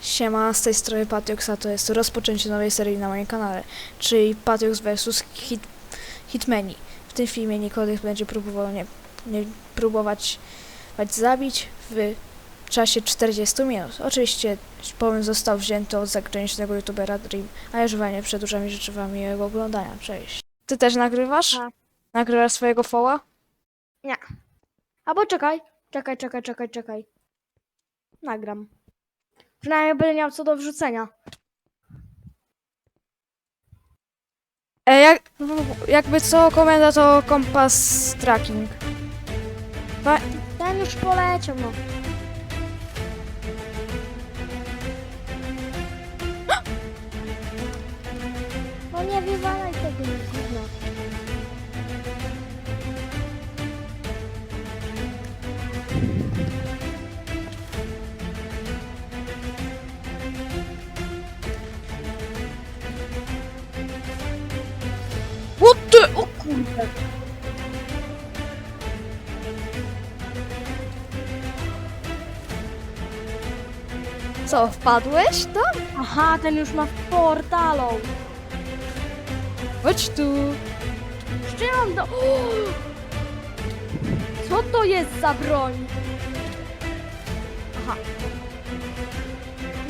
Siema, z tej strony Patiox, a to jest rozpoczęcie nowej serii na moim kanale, czyli Patiox vs Hit, Hitmeni. W tym filmie Nikodych będzie próbował nie, nie próbować wać zabić w czasie 40 minut. Oczywiście pomysł został wzięty od zagranicznego youtubera Dream, a ja żywanie przedłużam i życzę wam miłego oglądania. Cześć. Ty też nagrywasz? Tak. Nagrywasz swojego foła? Albo czekaj, czekaj, czekaj, czekaj, czekaj. Nagram. Przynajmniej będę miał co do wrzucenia. E, jak, jakby co, komenda to kompas tracking. Fa- Ten już poleciał. No Co, wpadłeś tam? Aha, ten już ma w portalu. Chodź tu. Strzelam do... Co to jest za broń? Aha.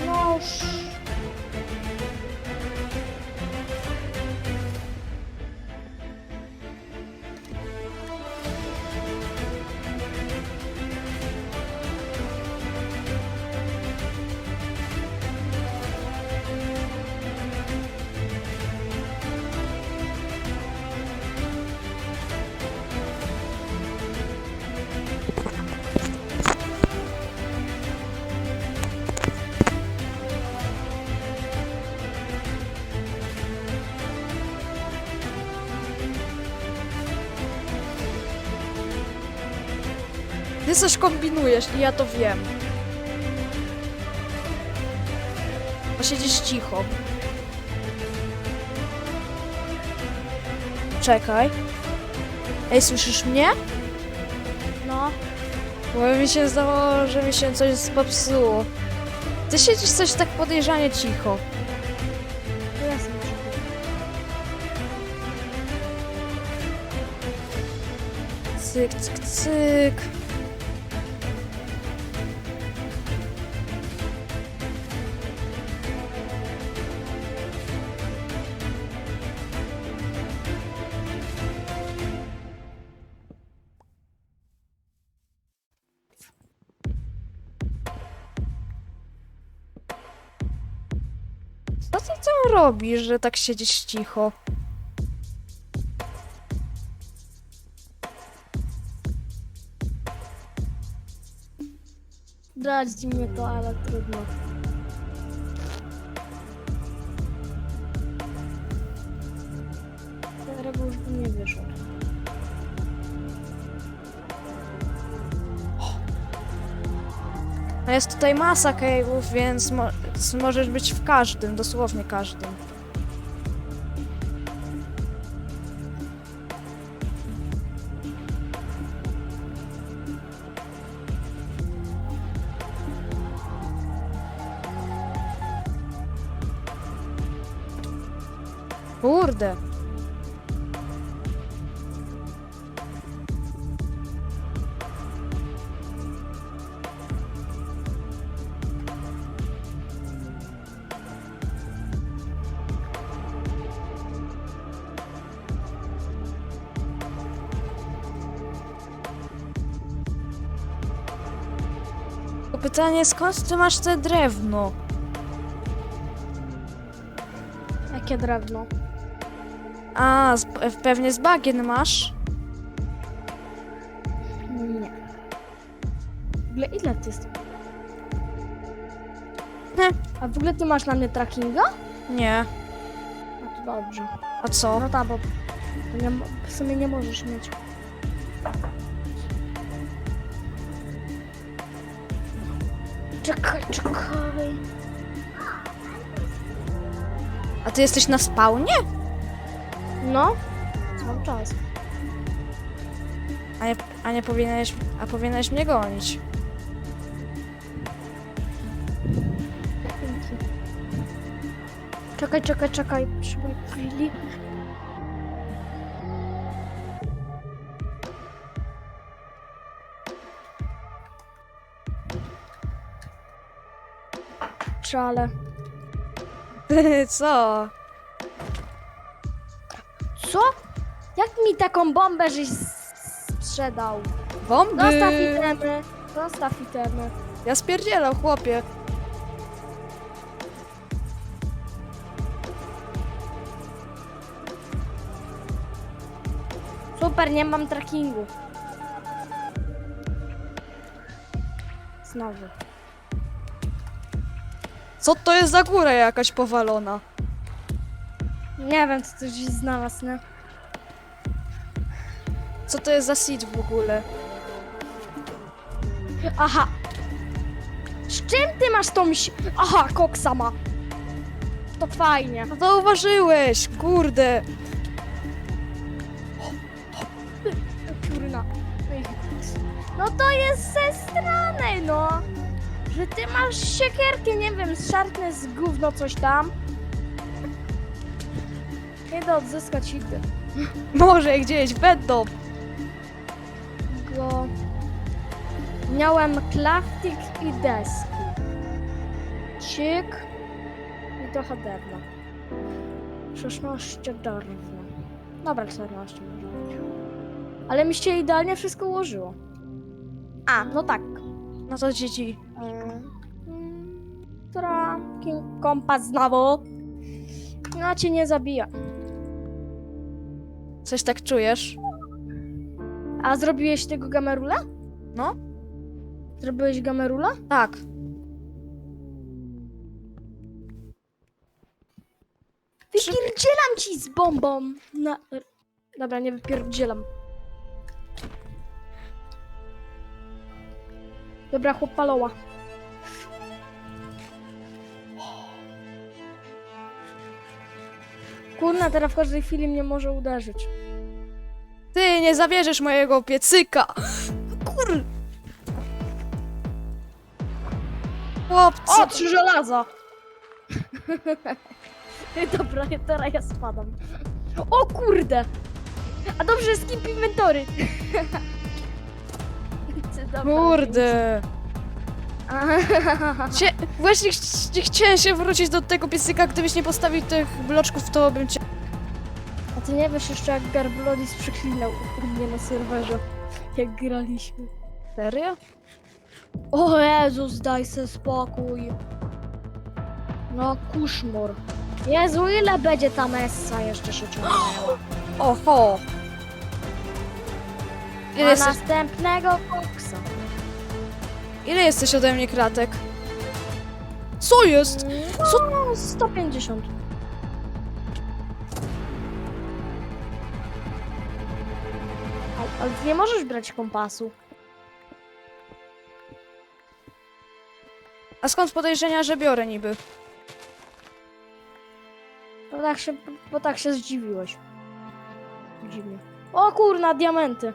No... coś kombinujesz i ja to wiem. Posiedzisz cicho. Czekaj. Ej, słyszysz mnie? No. Bo mi się zdawało, że mi się coś popsuło. Ty siedzisz coś tak podejrzanie cicho. Już. Cyk, cyk, cyk. Co ty tam robisz, że tak siedzisz cicho? Zdradzi mnie to, ale trudno. Teraz już by nie wyszło. No jest tutaj masa cave'ów, więc mo możesz być w każdym, dosłownie każdym. Kurde. Pytanie, skąd ty masz te drewno? Jakie drewno? A, z, pewnie z bagien masz? Nie. W ogóle ile ty jest? Hm. A w ogóle ty masz na mnie trackinga? Nie. No to dobrze. A co? No tak, bo nie, w sumie nie możesz mieć. Czekaj, czekaj. A ty jesteś na spawnie? No, cały czas. A nie, a nie powinieneś, a powinieneś mnie gonić. Czekaj, czekaj, czekaj. Potrzebuję chwili. Czale. Co? Co? Jak mi taką bombę żeś sprzedał? Bomby! Dostaw itemy. Dostaw itemy. Ja spierdzielam, chłopie. Super, nie mam trackingu. Znowu. Co to jest za góra jakaś powalona? Nie wiem, co to gdzieś znalazł, nie? Co to jest za seed w ogóle? Aha. Z czym ty masz tą si- Aha, koksa ma. To fajnie. No zauważyłeś, kurde. Kurna. No to jest ze strony, no. Że ty masz siekierkę, nie wiem, szarpne z gówno coś tam. Kiedy odzyskać idę? Może gdzieś będą. Go... Miałem klaftik i deski. Cik i trochę drewna. 16 drewna. Dobra, 14 może być. Ale mi się idealnie wszystko ułożyło. A, no tak. No to dzieci. Tracking kompas znowu. No cię nie zabija. Coś tak czujesz? A zrobiłeś tego gamerula? No. Zrobiłeś gamerula? Tak. Wypierdzielam ci z bombą! Na... Dobra, nie wypierdzielam. Dobra, chłop paloła. Kurna, teraz w każdej chwili mnie może uderzyć. Ty nie zabierzesz mojego piecyka. Kur... Chłopcy. O, trzy żelaza! Dobra, teraz ja spadam. O kurde! A dobrze, skip inventory. Dobra, Kurde. Cie... Właśnie ch- nie chciałem się wrócić do tego piecyka, gdybyś nie postawił tych bloczków, to bym cię... A ty nie wiesz jeszcze jak Garbulodis przeklinał u mnie na serwerze, jak graliśmy. Serio? O Jezus, daj se spokój. No kuszmur. Jezu, ile będzie ta messa jeszcze się ciągnęła? Oho. Ile A następnego koksa. Ile jesteś ode mnie kratek? Co jest? Co? No, 150. A- Ale ty nie możesz brać kompasu. A skąd podejrzenia, że biorę niby? Bo tak się, bo tak się zdziwiłeś. Dziwnie. O kurna, diamenty.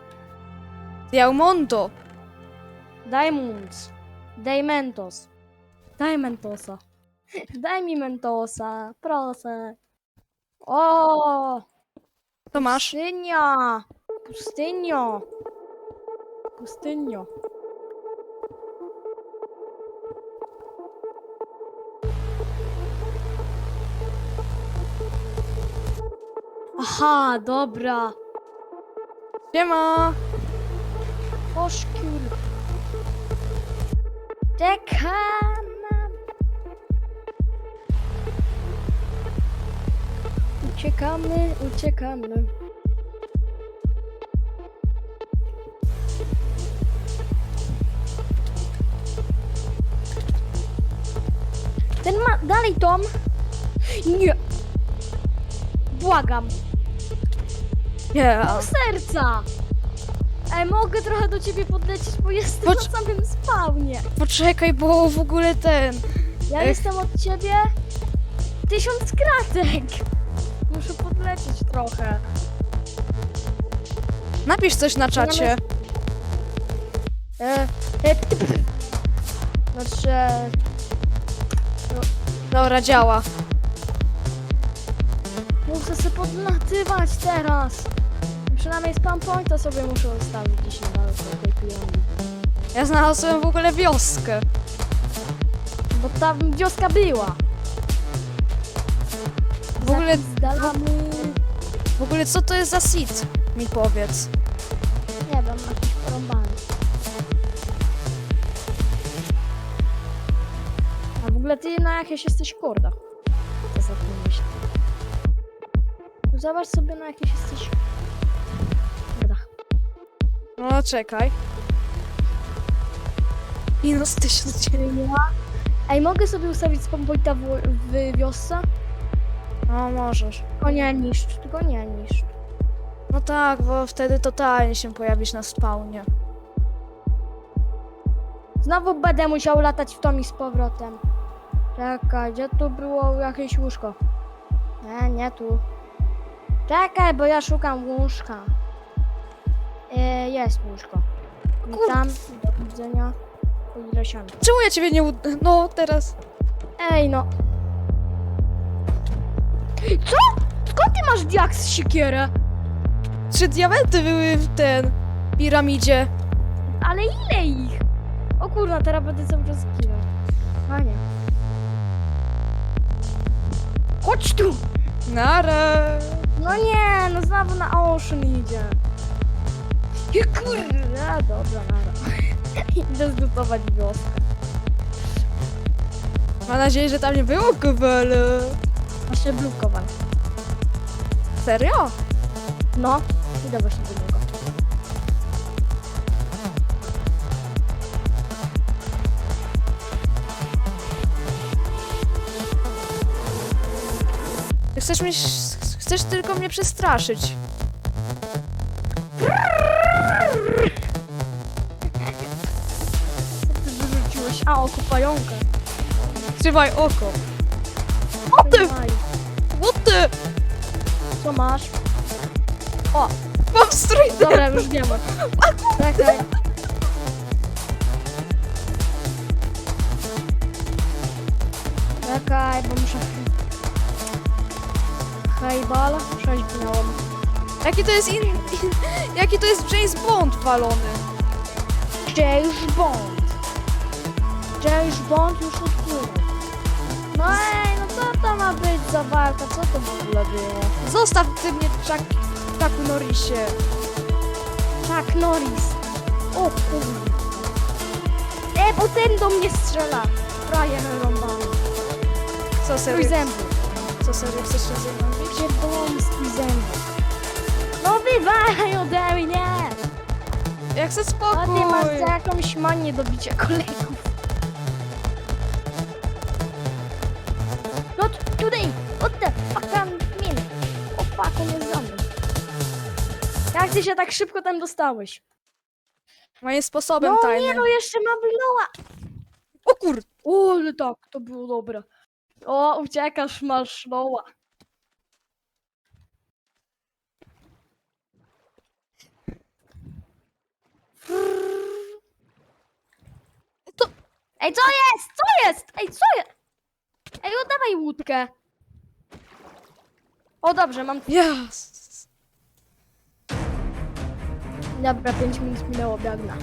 Diamondo. Diamonds. Diamentos. Daj mentosa. Daj mi mentosa, proszę. O! To masz? Pustynia! Pustynio! Pustynio. Aha, dobra. Siema. Poszkiul. Czekam. Uciekamy, uciekamy. Ten ma dalej Tom. Nie. Błagam. Yeah. Pół serca! Ej, mogę trochę do ciebie podlecieć, bo jestem Pocz- na samym spawnie. Poczekaj, bo w ogóle ten... Ja Ech. jestem od ciebie tysiąc kratek. Muszę podlecieć trochę. Napisz coś na czacie. E, e, p- Znaczy, Dobra, działa. Muszę sobie podlatywać teraz. Przynajmniej spam pointa sobie muszę ustawić dzisiaj na tej pieniądze. Ja znalazłem w ogóle wioskę. Bo ta wioska była. W ogóle, Zdalamy... w ogóle co to jest za seed? Mi powiedz. Nie wiem, jakiś porąbany. A w ogóle ty na jakieś jesteś kordach. Co za tym myśl? Zobacz sobie na jakieś jesteś. No czekaj. Minus 1900. Ej, mogę sobie ustawić spampoita w, w wiosce? No możesz. Tylko nie niszcz, tylko nie niszcz. No tak, bo wtedy totalnie się pojawisz na spawnie. Znowu będę musiał latać w Tomi z powrotem. Czekaj, gdzie tu było jakieś łóżko? Nie, nie tu. Czekaj, bo ja szukam łóżka. E, jest łóżko. Witam, do widzenia. Czemu ja ciebie nie ud... No teraz. Ej, no. Co? Skąd ty masz diaks siekierę? Trzy diamenty były w ten piramidzie. Ale ile ich? O kurna, teraz będę cały czas ginął. Panie. Chodź tu! Nara. No nie, no znowu na Ocean idzie. I kurde, dobra, nara. Idę zlutować wioskę. Mam nadzieję, że tam nie było kowale. Właśnie blokowany. Serio? No, idę właśnie do niego. Ty Chcesz mnie... Chcesz tylko mnie przestraszyć. Oko pająka. Trzymaj oko. O ty! Trzymaj. What the? Co masz? Mam strój Dobra, już nie ma. Czekaj. Czekaj, bo muszę... 6 miałam. Jaki to jest in... in... Jaki to jest James Bond walony? James Bond. James Bond już odpłynął. No ej, no co to ma być za walka? Co to w ogóle było? Zostaw ty mnie, Chuck... Chucku Norrisie. Chuck Norris. O kurde. E, bo ten do mnie strzela. Frajer rąbany. Co serio? zęby. Co serio chcesz się ze mną bić? Pierdolony z zęby. No wywalaj ode mnie! Ja chcę A spokój. ty masz za jakąś manię do bicia kolegów. Fuck, on jest za mną. Jak ty się tak szybko tam dostałeś? Moim sposobem No tajnym. nie, no jeszcze mam bloła. O kur... O, ale tak, to było dobre. O, uciekasz, masz loła. To- Ej, co jest? Co jest? Ej, co jest? Ej, oddawaj łódkę. O, dobrze, mam... Yes. Dobra, 5 minut minęło, biegnę.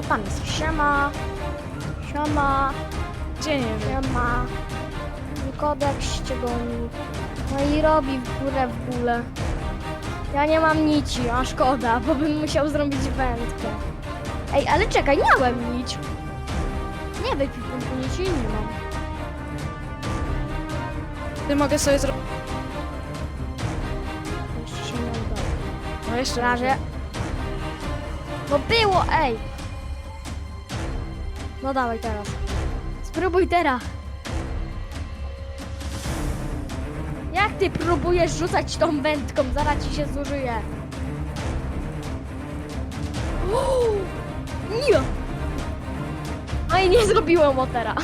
O, tam jest. Siema. Siema. Gdzie nie wiem. Siema. Kodek ściegoni. No i robi w górę w górę. Ja nie mam nici, a szkoda, bo bym musiał zrobić wędkę. Ej, ale czekaj, miałem nić. Nie wypiłem nici, nie mam. Ty mogę sobie zrobić... Jeszcze się nie udało. No jeszcze Na razie. No było, ej! No dawaj teraz. Spróbuj teraz. Jak ty próbujesz rzucać tą wędką? Zaraz ci się zużyje. Uuu, Nie! No i nie zrobiłem motera.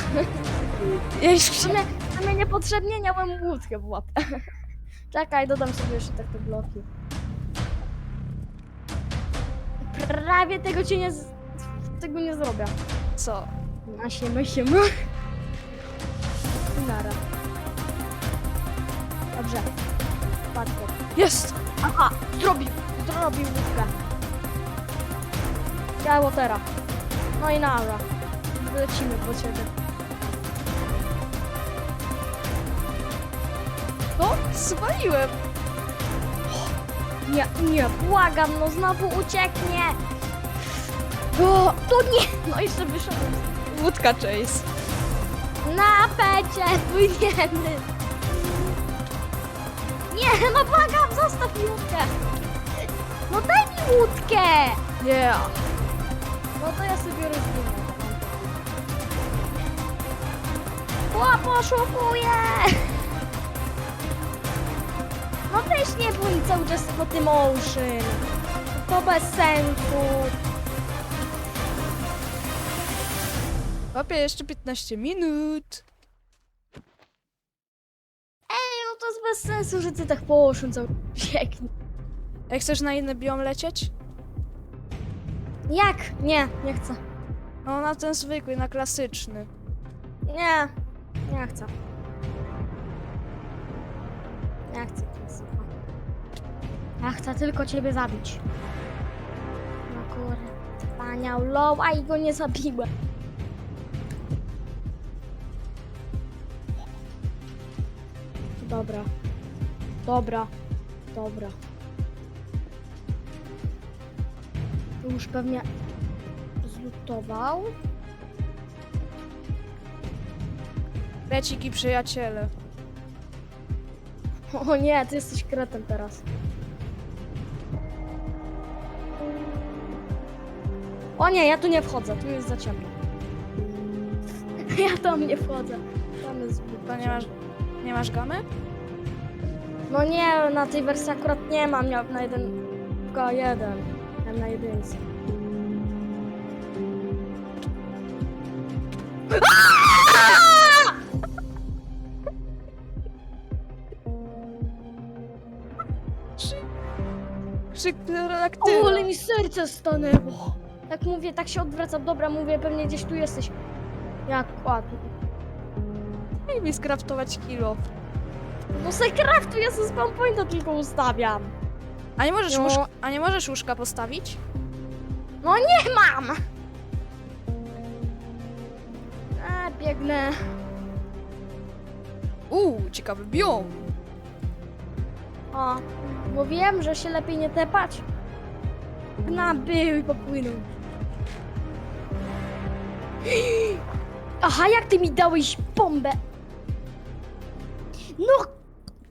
Ja już W sumie, niepotrzebnie miałem łódkę w łapę. Czekaj, dodam sobie jeszcze tak te bloki. Prawie tego cię nie... z- tego nie zrobię. Co? Na siemy, siemy. Nara. Dobrze. Patrzę. Jest! Aha, zrobił, zrobił łódkę. Działo teraz. No i nara. Lecimy po ciebie. No, zwaliłem! Nie, nie, błagam, no znowu ucieknie. O, tu nie, no jeszcze wyszedłem. Łódka Chase. Na pecie, płyniemy. Nie, no błagam, zostaw mi łódkę. No daj mi łódkę. Yeah! No to ja sobie rozwinę. O, poszukuję! No też nie bądź cały czas po tym ocean. To bez sensu. Łapie jeszcze 15 minut. Ej, no to jest bez sensu, że ty tak po ocean cały biegnie. Jak chcesz na inny biom lecieć? Jak? Nie, nie chcę. No na ten zwykły, na klasyczny. Nie, nie chcę. Nie chcę klasyka. Ja chcę tylko ciebie zabić. No kurde, wspaniał low, a i go nie zabiłem. Dobra. Dobra. Dobra. Tu już pewnie zlutował. Leciki przyjaciele. O nie, ty jesteś kretem teraz. O nie, ja tu nie wchodzę, tu jest za ciemno. Ja tam nie wchodzę. Tam jest zbyt To nie ciemno. masz, nie masz gamy? No nie, na tej wersji akurat nie mam, miałem na jeden, tylko jeden. Miałem na jedynce. O, pterodaktyla. ale mi serce stanęło. Tak mówię, tak się odwracam, dobra, mówię, pewnie gdzieś tu jesteś. Jak ładnie. Daj mi skraftować kilo. No se craftuję, se spawn pointa tylko ustawiam. A nie możesz, No. łóżka, a nie możesz łóżka postawić? No nie mam! A, biegnę. Uuu, ciekawy biom. O, mówiłem, że się lepiej nie tepać. Nabył i popłynął. Aha, jak ty mi dałeś bombę? No,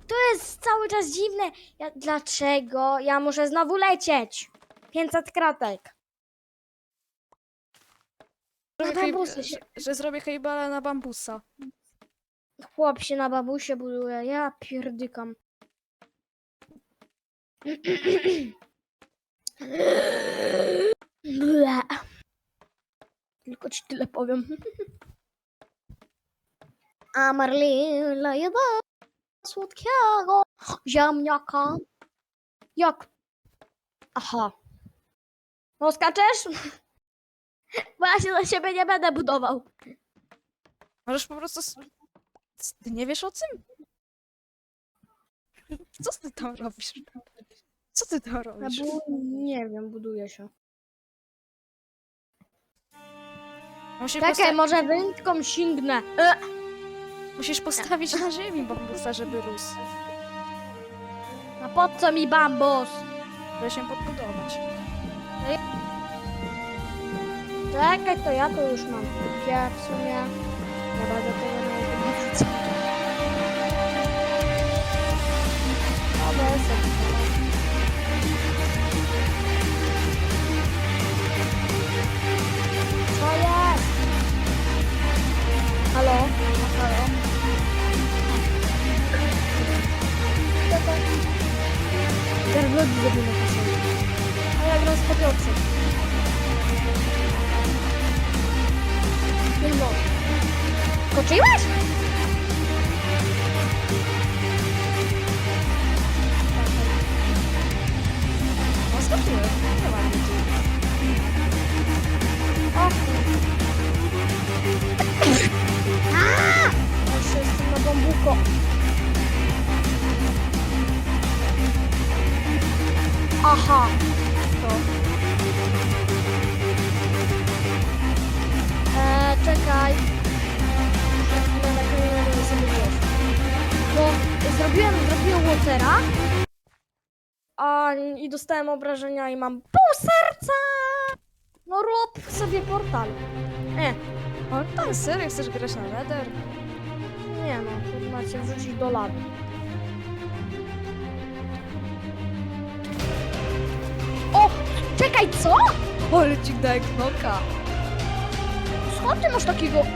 to jest cały czas dziwne. Ja, dlaczego? Ja muszę znowu lecieć. 500 kratek. Na Zrobię hej, się, że, że zrobię hejbala na bambusa. chłop się na babusie buduje. Ja pierdykam. Ble. Tylko ci tyle powiem. A Marlina jada słodkiego ziemniaka. Jak? Aha. No skaczesz? Bo ja się za siebie nie będę budował. Możesz po prostu... Ty nie wiesz o tym? Co ty tam robisz? Co ty Ja robisz? bu- nie wiem, buduję się. Musisz, Czekaj, posta- może wędką sięgnę. E, musisz postawić na ziemi bambusa, żeby rósł. a po co mi bambus? Żeby się podbudować. Czekaj, to ja to już mam. Ja w sumie nie będę tego nie Halo? Halo? Co to? Garblody zrobimy. A ja gram z popielcem. Nie mogę. Skoczyłeś? Obrażenia i mam pół serca! No rób sobie portal. E, O, tak, serio, chcesz grać na Nether? nie no, to macie wrzucić do lawy. O, czekaj, co? Ale ci daje knoka. Skąd ty masz takiego... Eee,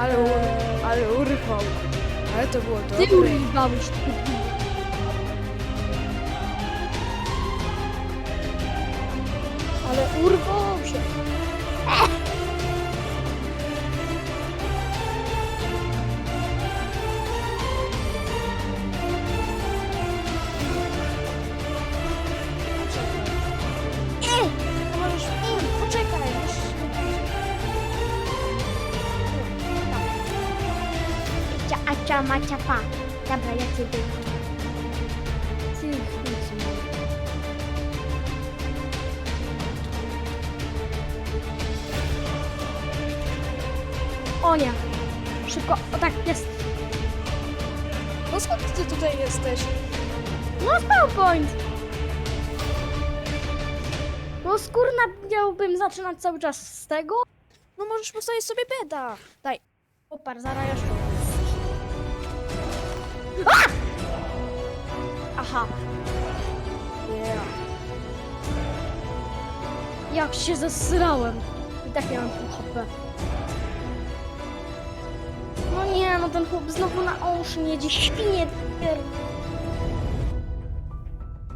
Ale, ur, ale urwał. Ale to było Ty dobre. urwałeś ty. Cia, a cia, ma, cia, pa. Dobra, ja. Ty, chuj. O nie. Szybko. O tak, jest. No skąd ty tutaj jesteś? No PowerPoint. No skórna miałbym zaczynać cały czas z tego. No możesz postawić sobie beda. Daj. Opar, zaraz jeszcze. A! Aha. Yeah. Jak się zesrałem. I tak miałem pół HP. No nie, no ten chłop znowu na ocean jedzie. Świnie.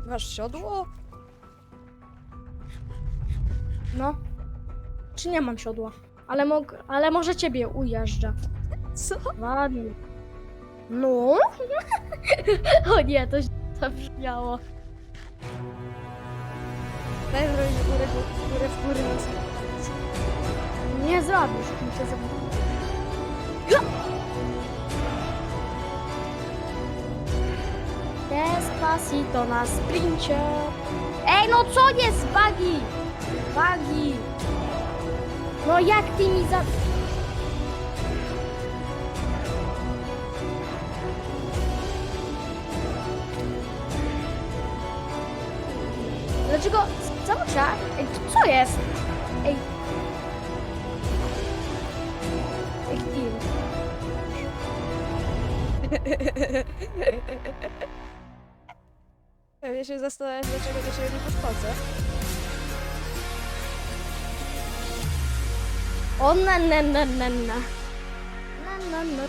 Masz siodło? No. Czy nie mam siodła? Ale, mog- ale może ciebie ujeżdża. Co? Ładnie. No? o nie, to się zabrzmiało. Daj zrobić górę, górę w górę. Nie zrobisz, muszę zrobić. Despacito na sprincie. Ej, no co jest, Bagi? Bagi. No jak ty mi za... Ja się zastanawiam, dlaczego do ciebie nie podchodzę. O na na na na na. Na na na.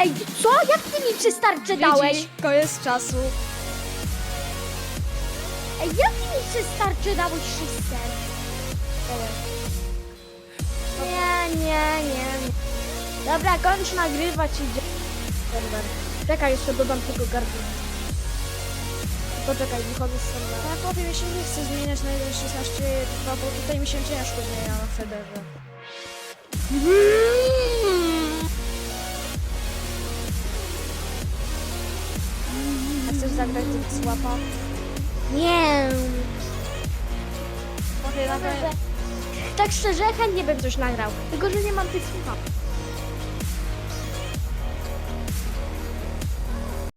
Ej, co? Jak ty mi przystarczy dałeś? Widzi, Koniec czasu. Ej, jak ty mi przystarczy dałeś szóstkę? Nie, nie, nie. Dobra, kończ nagrywać i idzie. Serwer. Czekaj, jeszcze dodam tego gardła. Poczekaj, wychodzę z serwera. Tak, powiem, się nie chcę zmieniać na 1.16.2, bo tutaj mi się ciężko zmienia na Federze. A chcesz zagrać tych słapa? Nie. Może na pewno... Tak szczerze, chętnie bym coś nagrał. Tylko, że nie mam tych słuchawek.